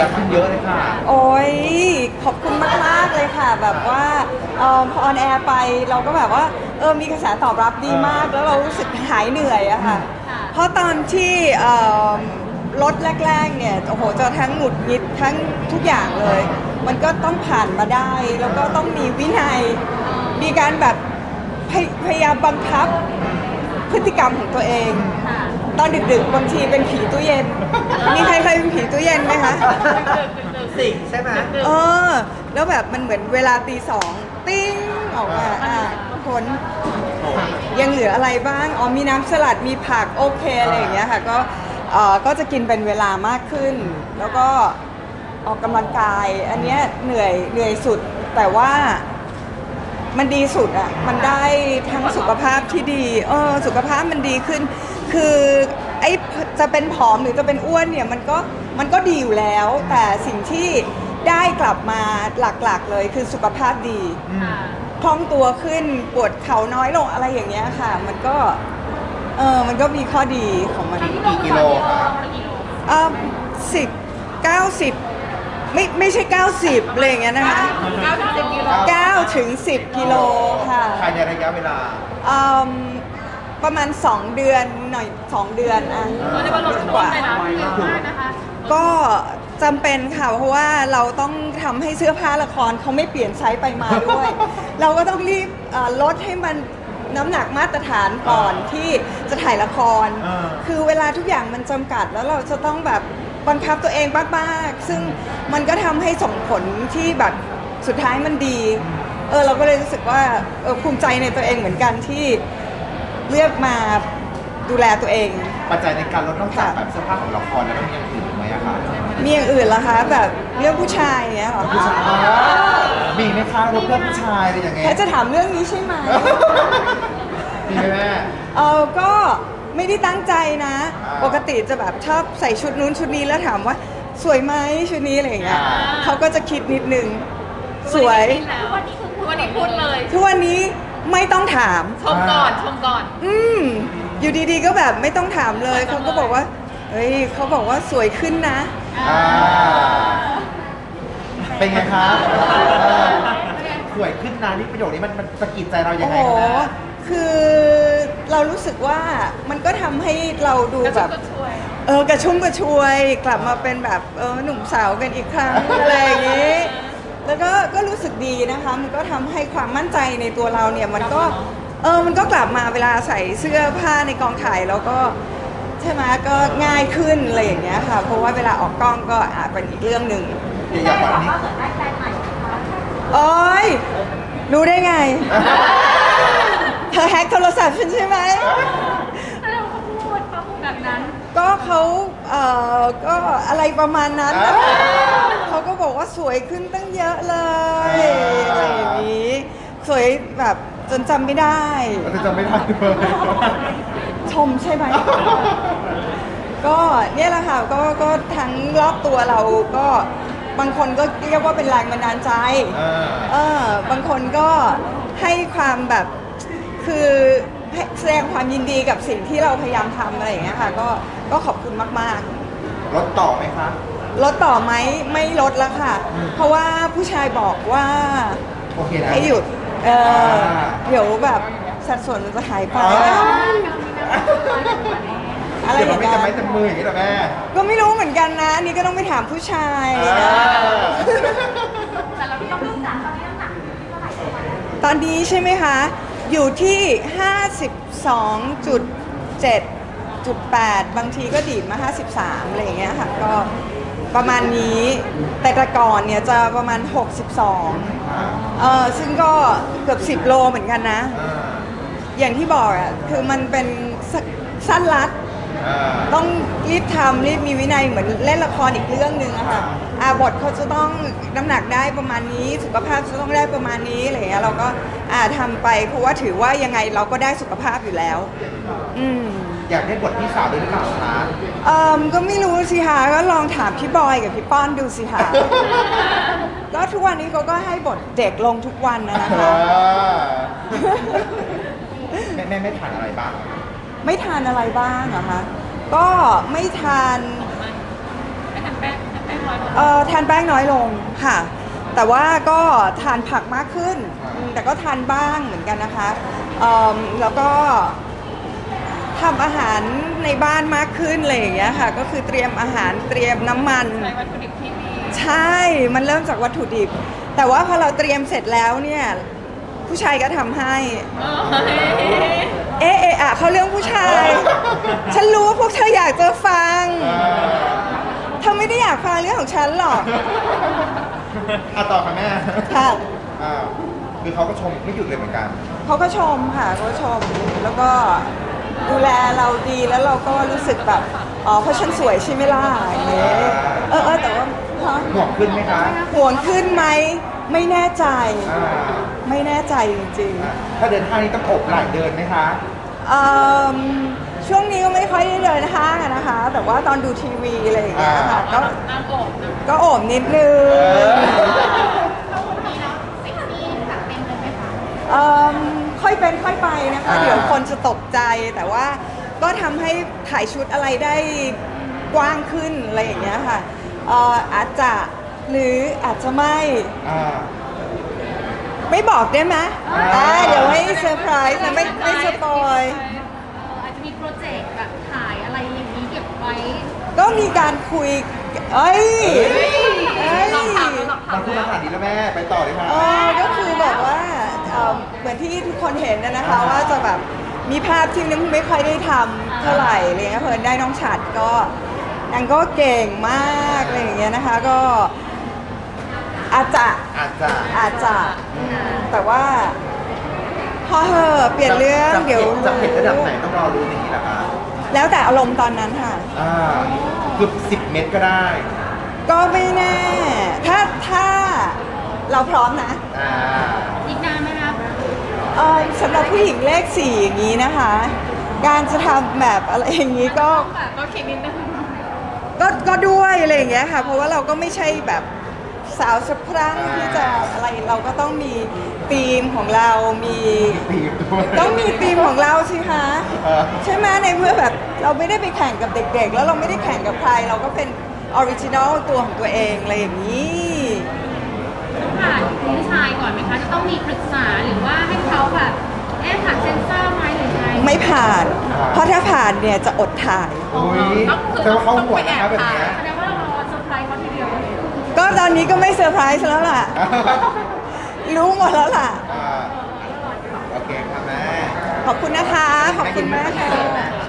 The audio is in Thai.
ยร์ขึ้นเยอะเลยค่ะ โอ้ยขอบคุณมาก ๆ เลยค่ะ แบบว่าเออพอออนแอร์ไปเราก็แบบว่าเออมีกระแสตอบรับดีมาก แล้วเรารู้สึกหายเหนื่อยอะค่ะ เพราะตอนที่เอ่อรถแรก ๆ เนี่ยโอ้โหจะทั้งหงุดหงิดทั้งทุกอย่างเลย มันก็ต้องผ่านมาได้ แล้วก็ต้องมีวินัย มีการแบบพยพยายามบังคับพฤติกรรมของตัวเอง ตอนดึกๆบางทีเป็นผีตู้เย็น มีใครเคยเป็นผีตู้เย็ นไหมคะสิ่งใช่ไหมเออ แล้วแบบมันเหมือนเวลาตีสองติ้งออกมาอะผลยังเหลืออะไรบ้าง อ๋อมีน้ำสลัดมีผักโอเคอะไรอย่างเงี้ยค่ะก็เอ่อก็จะกินเป็นเวลามากขึ้น แล้วก็ออกกำลังกาย อันเนี้ยเหนื่อยเหนื่อยสุดแต่ว่ามันดีสุดอะ มันได้ทั้งสุขภาพที่ดี เออ สุขภาพมันดีขึ้น คือไอ้จะเป็นผอมหรือจะเป็นอ้วนเนี่ย มันก็ มันก็ดีอยู่แล้ว แต่สิ่งที่ได้กลับมาหลักๆเลยคือสุขภาพดีคล่องตัวขึ้นปวดเข่าน้อยลงอะไรอย่างเงี้ยค่ะ มันก็เออมันก็มีข้อดีของมันกี่กิโลคะเออสิบเก้าสิบไม่ไม่ใช่เก้าสิบอะไรอย่างเงี้ยนะคะเก้าถึงสิบกิโลค่ะภายในระยะเวลาอืมประมาณ 2 เดือนหน่อย 2 เดือนอะเราได้มาลดช่วงเลยนะเยอะมา กนะคะก็จำเป็นค่ะเพราะว่าเราต้องทำให้เสื้อผ้าละครเขาไม่เปลี่ยนไซส์ไปมาด้วย เราก็ต้องรีบเอ่อลดให้มันน้ำหนักมาตรฐานก่อนที่จะถ่ายละคร อ่า คือเวลาทุกอย่างมันจำกัดแล้วเราจะต้องแบบบังคับตัวเองมากๆซึ่งมันก็ทำให้ส่งผลที่แบบสุดท้ายมันดี เออเราก็เลยรู้สึกว่าเออภูมิใจในตัวเองเหมือนกันที่เลือกมาดูแลตัวเอง ปัจจัยในการลดนอกจากแบบเสื้อผ้าของละครแล้วต้องมีอย่างอื่นอีกไห มอะคะมีอย่างอื่นเหรอคะ แบบเรื่องผู้ชายอย่างเงี้ยเหรอผู้ชายมีไหมคะลดเพื่อนผู้ชายอะไรอย่างเงี้ยแค่จะถามเรื่องนี้ใช่ไหม มีไหมแม่ เออก็ไม่ได้ตั้งใจนะ อ่าปกติจะแบบชอบใส่ชุดนู้นชุดนี้แล้วถามว่า สวยไหมชุดนี้อะไรอย่างเงี้ยอ่า เขาก็จะคิดนิดนึง สวย วันนี้คือวันนี้พูดเลยทุกวันนี้ไม่ต้องถาม ชมก่อนชมก่อน อืมอยู่ดีๆก็แบบไม่ต้องถามเลยเขาก็บอกว่า เฮ้ยเขาบอกว่าสวยขึ้นนะ อ่าเป็นไงคะเออสวยขึ้นนะนี่ประโยคนี้มันมันสะกิดใจเรายัโอ้งโหไงคะแม่คือเรารู้สึกว่ามันก็ทำให้เราดูกระแบชุ่มบกระชวยเออกระชุ่มกระชวยกลับมาเป็นแบบเออหนุ่มสาวกันอีกครั้ง อะไรอย่างนี้ แล้วก็ก็รู้สึกดีนะคะ มันก็ทำให้ความมั่นใจในตัวเราเนี่ยมันก็เออมันก็กลับมาเวลาใส่เสื้อผ้าในกองถ่ายแล้วก็ ใช่ไหมก็ง่ายขึ้นอะไรอย่างเงี้ยค่ะ เพราะว่าเวลาออกกล้องก็อาจเป็นอีกเรื่องหนึ่งอย่างวันนี้ โอ้ยรู้ได้ไง เธอแฮกโทรศัพท์ฉันใช่ไหม แล้วเขาพูดเขาพูดแบบนั้น ก็เขาเอ่อก็อะไรประมาณนั้นอ่า เขาก็บอกว่าสวยขึ้นตั้งเยอะเลยอ่าอะไรอย่างนี้ สวยแบบจนจำไม่ได้ เราจะจำไม่ได้เลย ชมใช่ไหม ก็เนี่ยแหละค่ะก็ก็ทั้งรอบตัวเราก็บางคนก็เรียกว่าเป็นแรงบันดาลใจเออเออบางคนก็ให้ความแบบคือให้แสดงความยินดีกับสิ่งที่เราพยายามทำอะไรอย่างเงี้ยค่ะ ก็ก็ขอบคุณมากลดต่อไหมคะๆลดต่อไหมไม่ลดแล้วค่ะ อืม เพราะว่าผู้ชายบอกว่าโอเคนะ ให้หยุดเอออ่าเดี๋ยวแบบสัดส่วนมันจะหายไปอ๋อ อะไรอเดี๋ยวมัย่านงไม่เงี้จะยไม่จะมืออย่างนี้เหรอแม่ ก็ไม่รู้เหมือนกันนะ อันนี่ก็ต้องไปถามผู้ชาย อ่านะแต่เราต้องรู้จักตอนนี้น้ำหนักที่เท่าไหร่ตอนนี้ใช่ไหมคะ อยู่ที่ 52.7.8 บางทีก็ดีดมา 53 อะไรอย่างเงี้ยค่ะ ก็ประมาณนี้ แต่แต่ก่อนเนี่ยจะประมาณ 62 เออซึ่งก็เกือบ 10 โลเหมือนกันนะ อย่างที่บอกอะคือมันเป็น สสั้นรัดอ่าต้องรีบทำรีบมีวินัยเหมือนเล่นละครอีกเรื่องหนึ่งอะค่ะอาบทเขาจะต้องน้ำหนักได้ประมาณนี้ สุขภาพจะต้องได้ประมาณนี้อะไรอย่างเงี้ยเราก็อ่าทำไปเพราะว่าถือว่ายังไงเราก็ได้สุขภาพอยู่แล้ว อืมอยากได้บทพี่สาวด้วยหรือเปล่าคะเออก็ไม่รู้สิคะก็ลองถามพี่บอยกับพี่ป้อนดูสิคะ ก็ทุกวันนี้เขาก็ให้บทเด็กลงทุกวันนะนะเอคะอแม่แม่ไม่ทานอะไรบ้าง ไม่ทานอะไรบ้างเหรอคะก็ไม่ทานไม่ทำแป้งทำแป้งร้อยเปอร์เอ่อทานแป้งน้อยลงค่ะ แต่ว่าก็ทานผักมากขึ้นอืมแต่ก็ทานบ้างเหมือนกันนะคะเอิ่มแล้วก็ทำอาหารในบ้านมากขึ้นอะไรอย่างเงี้ยค่ะ ก็คือเตรียมอาหารเตรียมน้ำมันใช้วัตถุดิบที่ดีใช่ มันเริ่มจากวัตถุดิบ แต่ว่าพอเราเตรียมเสร็จแล้วเนี่ย ผู้ชายก็ทำให้ เอ๊ะเอะอะเขาเรื่องผู้ชาย ฉันรู้ว่าพวกเธออยากจะฟังเธอไม่ได้อยากฟังเรื่องของฉันหรอกอะต่อค่ะแม่ค่ะอ่าคือเขาก็ชมไม่หยุดเลยเหมือนกัน เขาก็ชมค่ะเขาก็ชมแล้วก็ดูแลเราดีแล้วเราก็รู้สึกแบบอ๋อเพราะฉันสวยใช่ไหมล่ะอย่างเงี้ยเออเออแต่ว่าฮะห่วงขึ้นไหมคะห่วงขึ้นไหมไม่แน่ใจ อ่า ไม่แน่ใจจริงอะถ้าเดินห้างนี่ต้องอบไหล่เดินไหมคะ ๆเอิ่มช่วงนี้ก็ไม่ค่อยได้เดินห้างอะนะคะ แต่ว่าตอนดูทีวีอะไรอย่างเงี้ยค่ะก็นางโอบนะก็โอบนิดนึงเออนี่แล้วเซ็กซี่แบบเต็มเลยไหมคะเอิ่มค่อยเป็นค่อยไปนะคะ อ่า เดี๋ยวคนจะตกใจแต่ว่าก็ทำให้ถ่ายชุดอะไรได้กว้างขึ้นอะไรอย่างเงี้ยค่ะเอ่ออาจจะหรืออาจจะไม่ อ่า ไม่บอกได้ไหมอ่าอ่าเดี๋ยวให้เซอร์ไพรส์นะไม่ไม่สปอย อาจจะมีโปรเจกต์แบบถ่ายอะไรอย่างนี้เก็บไว้ก็มีการคุย เอ้ยเอ้ย ลองถามลองถามัมนพูดมาขนาดนี้แล้วแม่ไปต่อเลยค่ะเออก็คือแบบว่าเอ่อเหมือนที่ทุกคนเห็นนะนะคะว่าจะแบบมีภาพที่นึงไม่ค่อยได้ทำเท่าไหร่อะไรเงี้ยเพิ่นได้น้องฉัดก็นางก็เก่งมากอะไรอย่างเงี้ยนะคะ ก็ อาจจะอาจจะ อาจจะแต่ว่า พอเหอะเปลี่ยนเรื่องจะเดี๋ยวจะเผ็ดระดับรู้ไหนต้องรอรู้อย่างนี้แหละคะแล้วแต่อารมณ์ตอนนั้นค่ะ อ่าคือสิบเม็ดก็ได้ก็ไม่แน่ ถ้าถ้าเราพร้อมนะอ่าอีกนานไหมครับเอ่อสำหรับผู้หญิงเลขสี่อย่างนี้นะคะ การจะทำแบบอะไรอย่างนี้ก็แบบก็คิดนิดนึง ก็ก็ด้วยอะไรอย่างเงี้ยค่ะ เพราะว่าเราก็ไม่ใช่แบบ สาวสะพรั่งที่จะอะไรเราก็ต้องมีธีมของเรามี ตีบด้วย ต้องมีธีมของเราสิคะเออ ใช่ไหมในเมื่อแบบเราไม่ได้ไปแข่งกับเด็กๆ แล้วเราไม่ได้แข่งกับใคร เราก็เป็นออริจินอลตัวของตัวเองอะไรอย่างนี้ต้องผ่านผู้ชายก่อนไหมคะ จะต้องมีปรึกษาหรือว่าให้เขาแบบเอ๊ะผ่านเซนเซอร์ไหมหรือไงไม่ผ่าน เพราะถ้าผ่านเนี่ยจะอดถ่าย อุ้ยแต่ว่าเขาห่วงนะคะแบบเนี้ย แสด ตอนนี้ก็ไม่เซอร์ไพรส์แล้วล่ะ รู้หมดแล้วล่ะ อ่าโอเคค่ะแม่ขอบคุณนะคะ ขอบคุณมากค่ะ